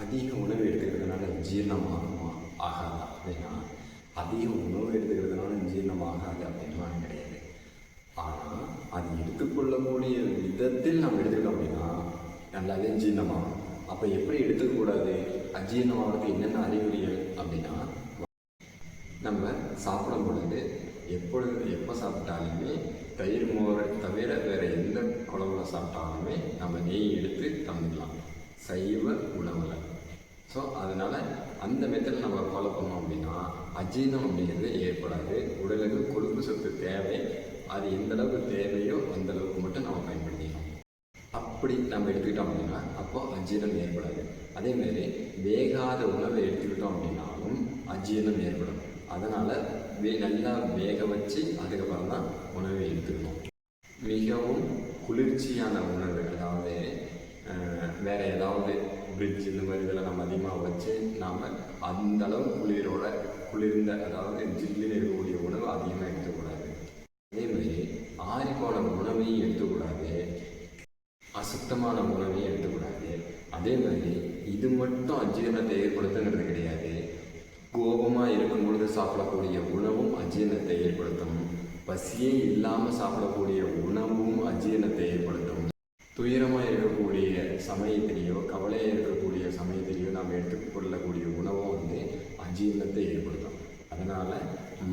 அதிக உணவு எடுத்துக்கிறதுனால ஜீரணமாகுமா? ஆகாதா? அப்படின்னா அதிக உணவு எடுத்துக்கிறதுனால ஜீரணம் ஆகாது அப்படின்லாம் கிடையாது. ஆனால் அது எடுத்துக்கொள்ளக்கூடிய விதத்தில் நம்ம எடுத்துக்கிட்டோம் அப்படின்னா நல்லாவே ஜீரணமாகும். அப்போ எப்படி எடுத்துக்கக்கூடாது? அஜீரணமாகிறதுக்கு என்னென்ன அறிகுறிகள் அப்படின்னா நம்ம சாப்பிடும் பொழுது எப்பொழுது எப்போ சாப்பிட்டாலுமே தயிர் மோர் தவிர வேறு எந்த குழம்புல சாப்பிட்டாலுமே நம்ம நெய் எடுத்து தந்துடலாம் சைவ உணவில் ஸோ அதனால் அந்த மெத்தட் நம்ம ஃபாலோ பண்ணோம் அப்படின்னா அஜீரணம் அப்படிங்கிறது ஏற்படாது. உடலுக்கு கொழுப்பு சத்து தேவை. அது எந்த அளவுக்கு தேவையோ அந்த அளவுக்கு மட்டும் நம்ம பயன்படுத்திக்கணும். அப்படி நம்ம எடுத்துக்கிட்டோம் அப்படின்னா அப்போ அஜீரணம் ஏற்படாது. அதேமாரி வேகாத உணவை எடுத்துக்கிட்டோம் அப்படின்னாலும் அஜீரணம் ஏற்படும். அதனால் வே நல்லா வேக வச்சு அதுக்கப்புறம் தான் உணவை எடுத்துக்கணும். மிகவும் குளிர்ச்சியான உணவு அதாவது வேறு ஏதாவது பிரிட்ஜ் இந்த மாதிரி இதெல்லாம் நம்ம அதிகமாக வச்சு நாம் அந்த அளவு குளிரோட குளிர்ந்த அதாவது ஜில்லுன்னு இருக்கக்கூடிய உணவு அதிகமாக எடுத்துக்கூடாது. அதேமாதிரி ஆறிப்போன உணவையும் எடுத்துக்கூடாது. அசுத்தமான உணவையும் எடுத்துக்கூடாது. அதே மாதிரி இது மட்டும் அஜீரணத்தை ஏற்படுத்துங்கிறது கிடையாது. கோபமாக இருக்கும் பொழுது சாப்பிடக்கூடிய உணவும் அஜீரணத்தை ஏற்படுத்தும். பசியே இல்லாமல் சாப்பிடக்கூடிய உணவும் அஜீரணத்தை ஏற்படுத்தும் துயரமாக இருக்கக்கூடிய சமயத்திலேயோ கவலையாக இருக்கக்கூடிய சமயத்திலேயோ நாம் எடுத்துக்கொள்ளக்கூடிய உணவும் வந்து அஜீரணத்தை ஏற்படுத்தும். அதனால்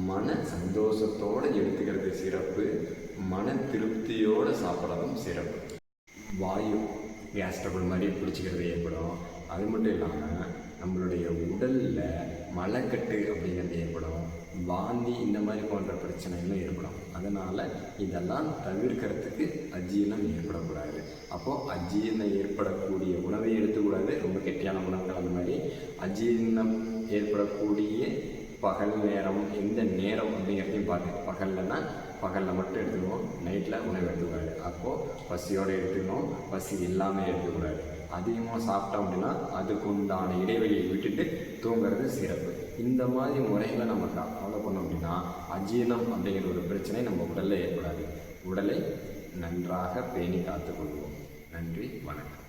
மன சந்தோஷத்தோடு எடுத்துக்கிறது சிறப்பு மன திருப்தியோடு சாப்பிட்றதும் சிறப்பு. வாயு கேஸ் ட்ரபிள் மாதிரி பிடிச்சிக்கிறது ஏற்படும். அது மட்டும் இல்லாமல் நம்மளுடைய உடல் மலைக்கட்டு அப்படிங்கிறது ஏற்படும். வாந்தி இந்த மாதிரி போன்ற பிரச்சனைகளும் ஏற்படும். அதனால் இதெல்லாம் தவிர்க்கிறதுக்கு அஜீரணம் ஏற்படக்கூடாது. அப்போது அஜீரணம் ஏற்படக்கூடிய உணவை எடுத்துக்கூடாது. ரொம்ப கெட்டியான உணவுகள் அந்த மாதிரி. அஜீரணம் ஏற்படக்கூடிய பகல் நேரம் எந்த நேரம் அப்படிங்கிறதையும் பார்த்து. பகல்லனா பகலில் மட்டும் எடுத்துக்குவோம். நைட்டில் உணவு எடுத்துக்கூடாது. அப்போது பசியோடு எடுத்துக்கணும் பசி இல்லாமல் எடுத்துக்கூடாது. அதிகமாக சாப்பிட்டோம் அப்படின்னா அதுக்கு உண்டான இடைவெளியை விட்டுட்டு தூங்குறது சிறப்பு. இந்த மாதிரி முறைகளை நம்ம ஃபாலோ பண்ணோம் அப்படின்னா அஜீரணம் அப்படிங்கிற ஒரு பிரச்சனை நம்ம உடலில் ஏற்படாது. உடலை நன்றாக பேணி காத்துக்கொள்வோம் நன்றி வணக்கம்.